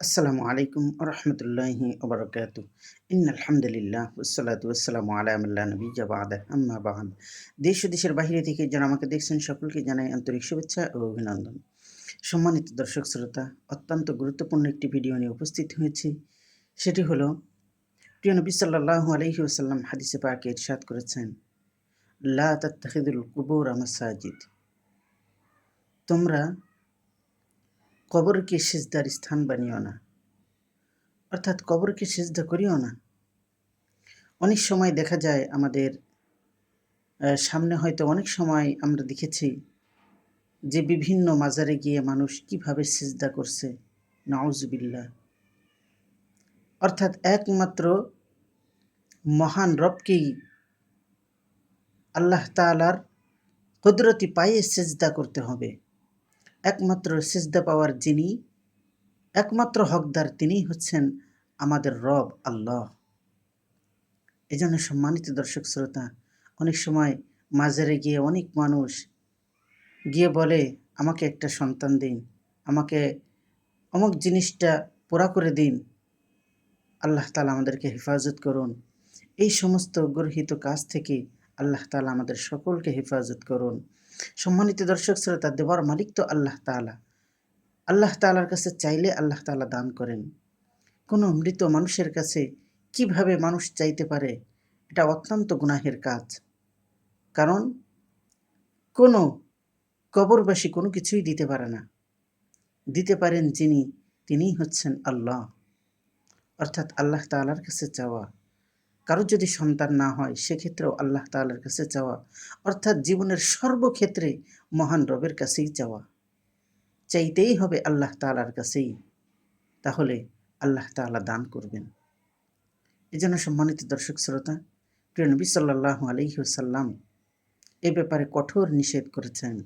আসসালামু আলাইকুম রহমতুল্লাহি ওবরকাত। ইন আলহামদুলিল্লাহ ওসালাত ওসালাম আলামিল্লা নবী জাবাদ আম্মা বাহাদ দেশ ও দেশের বাহিরে থেকে যারা আমাকে দেখছেন, সকলকে জানাই আন্তরিক শুভেচ্ছা ও অভিনন্দন। সম্মানিত দর্শক, শ্রোতা, অত্যন্ত গুরুত্বপূর্ণ একটি ভিডিও নিয়ে উপস্থিত হয়েছি। সেটি হলো, প্রিয় নবী সাল্লাহু আলহি ওসাল্লাম হাদিসে পাকে ইরশাদ করেছেন, লা তাত্তাখিদুল কুবুর মাসাজিদ। তোমরা কবরকে সেজদার স্থান বানিও না। অর্থাৎ কবরকে সেজদা করিও না। অনেক সময় দেখা যায় আমাদের সামনে হয়তো অনেক সময় আমরা দেখেছি যে বিভিন্ন মাজারে গিয়ে মানুষ কীভাবে সেজদা করছে। নাউজবিল্লা অর্থাৎ একমাত্র মহান রবকেই আল্লাহ তালার কুদরতি পায়ে সেজদা করতে হবে। একমাত্র সিজদা পাওয়ার যিনি, একমাত্র হকদার তিনিই হচ্ছেন আমাদের রব আল্লাহ। এই জন্য সম্মানিত দর্শক শ্রোতা, অনেক সময় মাজারে গিয়ে অনেক মানুষ গিয়ে বলে, আমাকে একটা সন্তান দিন, আমাকে অমুক জিনিসটা পুরা করে দিন। আল্লাহ তালা আমাদেরকে হেফাজত করুন। এই সমস্ত গর্হিত কাজ থেকে আল্লাহ তালা আমাদের সকলকে হেফাজত করুন। সম্মানিত দর্শক শ্রোতা দেওয়ার মালিক তো আল্লাহ তালা আল্লাহ তালার কাছে চাইলে আল্লাহ তালা দান করেন। কোনো মৃত মানুষের কাছে কীভাবে মানুষ চাইতে পারে, এটা অত্যন্ত গুনাহের কাজ। কারণ কোনো কবরবাসী কোনো কিছুই দিতে পারে না। দিতে পারেন যিনি, তিনিই হচ্ছেন আল্লাহ। অর্থাৎ আল্লাহ তালার কাছে চাওয়া। কারও যদি সন্তান না হয়, সেক্ষেত্রেও আল্লাহ তালার কাছে চাওয়া। অর্থাৎ জীবনের সর্বক্ষেত্রে মহান রবের কাছেই চাওয়া। চাইতেই হবে আল্লাহ তালার কাছেই। তাহলে আল্লাহ তালা দান করবেন। এই জন্য সম্মানিত দর্শক শ্রোতা, প্রিয় নবী সাল্লাহ আলহিহসাল্লাম এ ব্যাপারে কঠোর নিষেধ করেছেন।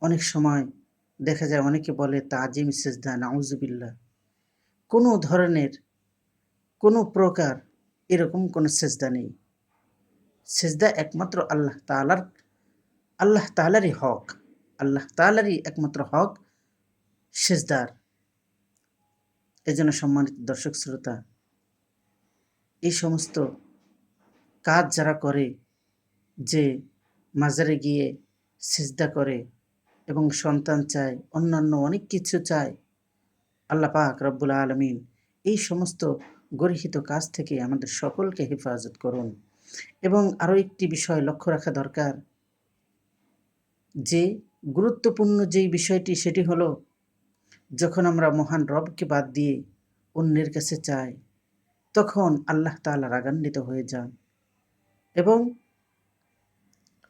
অনেক সময় দেখা যায় অনেকে বলে, তাজিম, সেজদা নাউজুবিল্লা কোনো ধরনের কোনো প্রকার এরকম কোনো সেজদা নেই। সেজদা একমাত্র আল্লাহ তালার আল্লাহ তালারই হক, আল্লাহ তালারই একমাত্র হক সেজদার। এজন্য সম্মানিত দর্শক শ্রোতা, এই সমস্ত কাজ যারা করে যে মাজারে গিয়ে সেজদা করে এবং সন্তান চায়, অন্যান্য অনেক কিছু চায়, আল্লাহ পাক রব্বুল আলমিন এই সমস্ত গর্হিত কাজ থেকে আমাদের সকলকে হেফাজত করুন। এবং আরও একটি বিষয় লক্ষ্য রাখা দরকার। যে গুরুত্বপূর্ণ যেই বিষয়টি, সেটি হলো যখন আমরা মহান রবকে বাদ দিয়ে অন্যের কাছে চাই তখন আল্লাহ তালা রাগান্বিত হয়ে যান এবং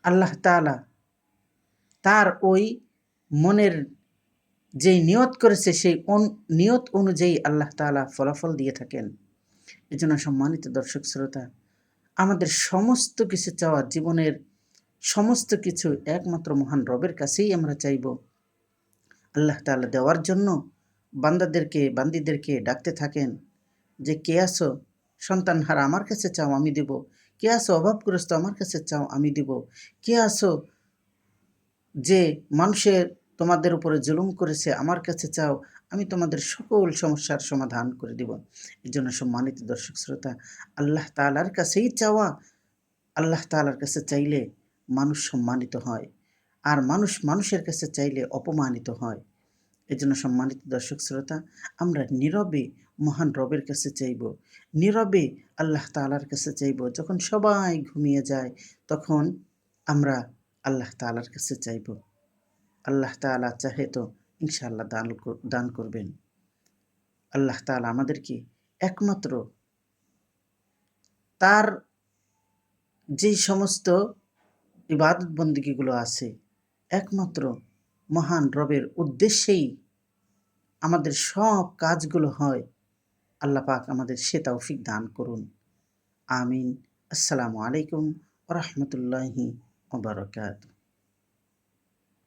আল্লাহ তালা তার ওই মনের যেই নিয়ত করেছে, সেই নিয়ত অনুযায়ী আল্লাহ তালা ফলাফল দিয়ে থাকেন। এজন্য সম্মানিত দর্শক শ্রোতা, আমাদের সমস্ত কিছু চাওয়া জীবনের সমস্ত কিছু একমাত্র মহান রবের কাছেই আমরা চাইব। আল্লাহ তালা দেওয়ার জন্য বান্দাদেরকে, বান্দিদেরকে ডাকতে থাকেন যে, কে আসো সন্তান হারা আমার কাছে চাও, আমি দেব। কে আসো অভাবগ্রস্ত আমার কাছে চাও, আমি দেব। কে আসো যে, মানুষের তোমাদের উপরে জুলুম করেছে, আমার কাছে চাও আমি তোমাদের সকল সমস্যার সমাধান করে দিব। এই জন্য সম্মানিত দর্শক শ্রোতা, আল্লাহ তালার কাছেই চাওয়া, আল্লাহ তালার কাছে চাইলে মানুষ সম্মানিত হয় আর মানুষ মানুষের কাছে চাইলে অপমানিত হয়। এই জন্য সম্মানিত দর্শক শ্রোতা, আমরা নীরবে, মহান রবের কাছে চাইব। নীরবে আল্লাহ তালার কাছে চাইব। যখন সবাই ঘুমিয়ে যায়, তখন আমরা আল্লাহ তালার কাছে চাইব। আল্লাহ তালা চাহে তো ইনশাআল্লাহ দান দান করবেন। আল্লাহ তালা আমাদেরকে একমাত্র তার যেই সমস্ত ইবাদত আছে, একমাত্র মহান রবের উদ্দেশ্যেই আমাদের সব কাজগুলো হয়, আল্লাহ পাক আমাদের সে তৌফিক দান করুন। আমিন। আসসালামু আলাইকুম রহমতুল্লাহি ওবরকাত